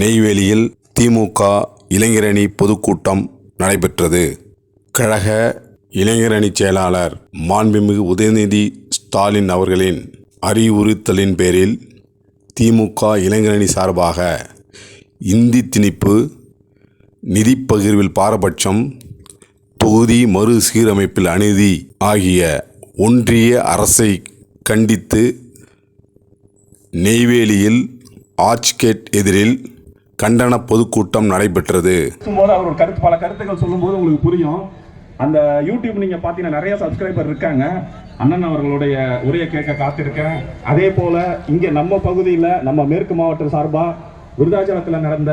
நெய்வேலியில் திமுக இளைஞரணி பொதுக்கூட்டம் நடைபெற்றது. கழக இளைஞரணி செயலாளர் மாண்புமிகு உதயநிதி ஸ்டாலின் அவர்களின் அறிவுறுத்தலின் பேரில் திமுக இளைஞரணி சார்பாக இந்தி திணிப்பு நிதிப்பகிர்வில் பாரபட்சம் தொகுதி மறுசீரமைப்பில் அநீதி ஆகிய ஒன்றிய அரசை கண்டித்து நெய்வேலியில் ஆர்ச்கேட் எதிரில் கண்டன பொதுக்கூட்டம் நடைபெற்றது. அவர் கருத்து பல கருத்துக்கள் சொல்லும்போது உங்களுக்கு புரியும். அந்த யூடியூப் நீங்க பாத்தீங்கன்னா நிறைய சப்ஸ்கிரைபர் இருக்காங்க. அண்ணன் அவர்களுடைய உரையை கேட்க காத்திருக்கேன். அதே போல இங்க நம்ம பகுதியில் நம்ம மேற்கு மாவட்டம் சார்பா விருதாச்சலத்தில் நடந்த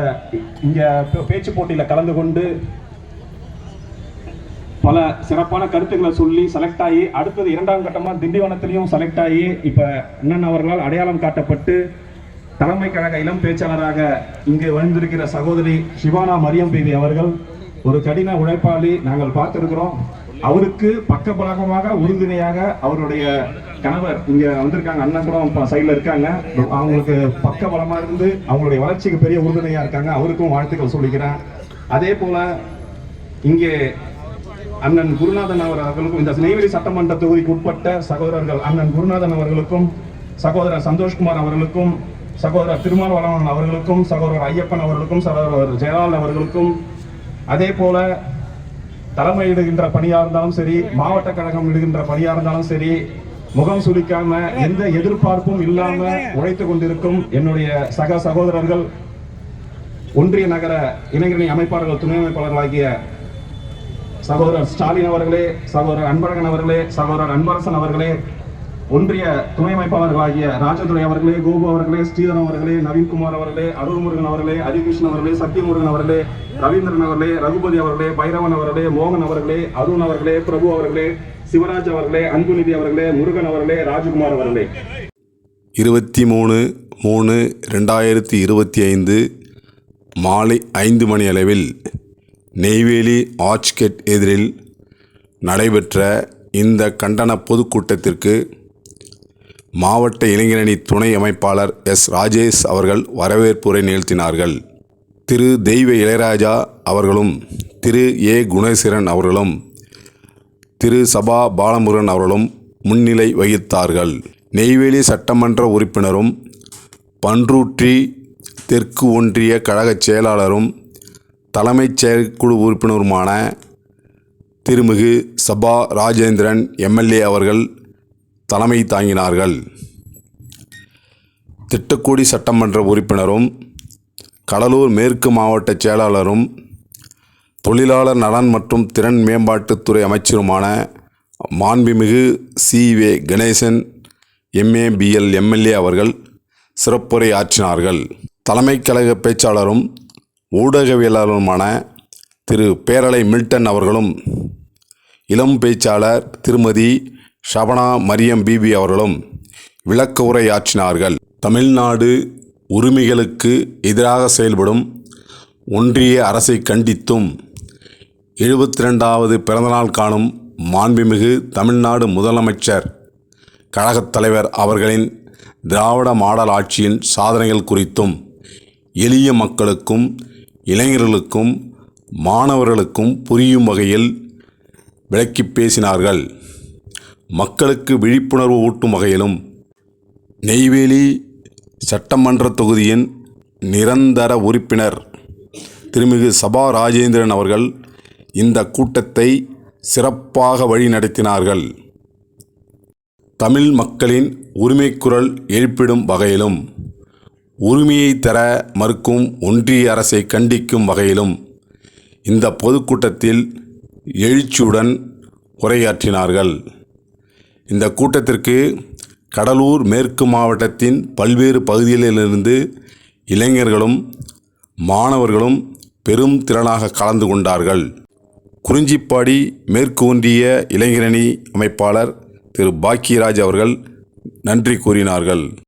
இங்க பேச்சு போட்டியில கலந்து கொண்டு பல சிறப்பான கருத்துக்களை சொல்லி செலக்ட் ஆகி அடுத்தது இரண்டாம் கட்டமாக திண்டிவனத்திலையும் செலக்ட் ஆகி இப்போ அண்ணன் அவர்களால் அடையாளம் காட்டப்பட்டு தலைமை கழக இளம் பேச்சாளராக இங்கே வந்திருக்கிற சகோதரி சிவானா மரியம் பேதி அவர்கள் ஒரு கடின உழைப்பாளி நாங்கள் பார்த்திருக்கிறோம். அவருக்கு பக்கபலகமாக உறுதுணையாக அவருடைய கணவர் இங்க வந்திருக்காங்க அண்ணன் கூட சைடில் இருக்காங்க. அவங்களுக்கு பக்கபலமா இருந்து அவங்களுடைய வளர்ச்சிக்கு பெரிய உறுதுணையா இருக்காங்க. அவருக்கும் வாழ்த்துக்கள் சொல்லிக்கிறேன். அதே போல இங்கே அண்ணன் குருநாதன் அவர் அவர்களுக்கும் இந்த நெய்வேலி சட்டமன்ற தொகுதிக்கு உட்பட்ட சகோதரர்கள் அண்ணன் குருநாதன் அவர்களுக்கும் சகோதரர் சந்தோஷ்குமார் அவர்களுக்கும் சகோதரர் திருமாவளவன் அவர்களுக்கும் சகோதரர் ஐயப்பன் அவர்களுக்கும் சகோதரர் ஜெயலால் அவர்களுக்கும் அதே போல தலைமையிடுகின்ற பணியா இருந்தாலும் சரி மாவட்ட கழகம் இடுகின்ற பணியா இருந்தாலும் சரி முகம் சுளிக்காம எந்த எதிர்பார்ப்பும் இல்லாம உழைத்து கொண்டிருக்கும் என்னுடைய சக சகோதரர்கள் ஒன்றிய நகர இளைஞரணி அமைப்பாளர்கள் துணை அமைப்பாளர்களாகிய சகோதரர் ஸ்டாலின் அவர்களே சகோதரர் அன்பழகன் அவர்களே சகோதரர் அன்பரசன் அவர்களே ஒன்றிய துணை அமைப்பாளர்களாகிய ராஜதுரை அவர்களே கோபு அவர்களே ஸ்ரீதரன் அவர்களே நவீன்குமார் அவர்களே அருள்முருகன் அவர்களே ஹரிகிருஷ்ணன் அவர்களே சத்யமுருகன் அவர்களே ரவீந்திரன் அவர்களே ரகுபதி அவர்களே பைரவன் அவர்களே மோகன் அவர்களே அருண் அவர்களே பிரபு அவர்களே சிவராஜ் அவர்களே அன்புநிதி அவர்களே முருகன் அவர்களே ராஜ்குமார் அவர்களே. இருபத்தி மூணு மூணு ரெண்டாயிரத்தி இருபத்தி ஐந்து மாலை ஐந்து மணி அளவில் நெய்வேலி ஆர்ச்கெட் எதிரில் நடைபெற்ற இந்த கண்டன பொதுக்கூட்டத்திற்கு மாவட்ட இளைஞரணி துணை அமைப்பாளர் எஸ். ராஜேஷ் அவர்கள் வரவேற்புரை நிகழ்த்தினார்கள். திரு. தெய்வ இளையராஜா அவர்களும் திரு. ஏ. குணேஸ்வரன் அவர்களும் திரு. சபா பாலமுருகன் அவர்களும் முன்னிலை வகித்தார்கள். நெய்வேலி சட்டமன்ற உறுப்பினரும் பன்றூற்றி தெற்கு ஒன்றிய கழகச் செயலாளரும் தலைமைச் செயற்குழு உறுப்பினருமான திருமிகு சபா ராஜேந்திரன் எம்எல்ஏ அவர்கள் தலைமை தாங்கினார்கள். திட்டக்குடி சட்டமன்ற உறுப்பினரும் கடலூர் மேற்கு மாவட்ட செயலாளரும் தொழிலாளர் நலன் மற்றும் திறன் மேம்பாட்டுத்துறை அமைச்சருமான மாண்புமிகு C. V. Ganesan MA BL MLA அவர்கள் சிறப்புரை ஆற்றினார்கள். தலைமைக் கழக பேச்சாளரும் ஊடகவியலாளருமான திரு. பேரலை மில்டன் அவர்களும் இளம் பேச்சாளர் திருமதி ஷபனா மரியம் பிபி அவர்களும் விளக்க உரையாற்றினார்கள் தமிழ்நாடு உரிமைகளுக்கு எதிராக செயல்படும் ஒன்றிய அரசை கண்டித்தும் எழுபத்தி ரெண்டாவது பிறந்தநாள் காணும் மாண்புமிகு தமிழ்நாடு முதலமைச்சர் கழகத் தலைவர் அவர்களின் திராவிட மாடல் ஆட்சியின் சாதனைகள் குறித்தும் எளிய மக்களுக்கும் இளைஞர்களுக்கும் மாணவர்களுக்கும் புரியும் வகையில் விளக்கி பேசினார்கள். மக்களுக்கு விழிப்புணர்வு ஊட்டும் வகையிலும் நெய்வேலி சட்டமன்ற தொகுதியின் நிரந்தர உறுப்பினர் திருமிகு சபா ராஜேந்திரன் அவர்கள் இந்த கூட்டத்தை சிறப்பாக வழிநடத்தினார்கள் தமிழ் மக்களின் உரிமைக்குரல் எழுப்பிடும் வகையிலும் உரிமையை தர மறுக்கும் ஒன்றிய அரசை கண்டிக்கும் வகையிலும் இந்த பொதுக்கூட்டத்தில் எழுச்சியுடன் உரையாற்றினார்கள். இந்த கூட்டத்திற்கு கடலூர் மேற்கு மாவட்டத்தின் பல்வேறு பகுதிகளிலிருந்து இளைஞர்களும் மாணவர்களும் பெரும் திறனாக கலந்து கொண்டார்கள். குறிஞ்சிப்பாடி மேற்கு ஒன்றிய இளைஞரணி அமைப்பாளர் திரு பாக்கியராஜ் அவர்கள் நன்றி கூறினார்கள்.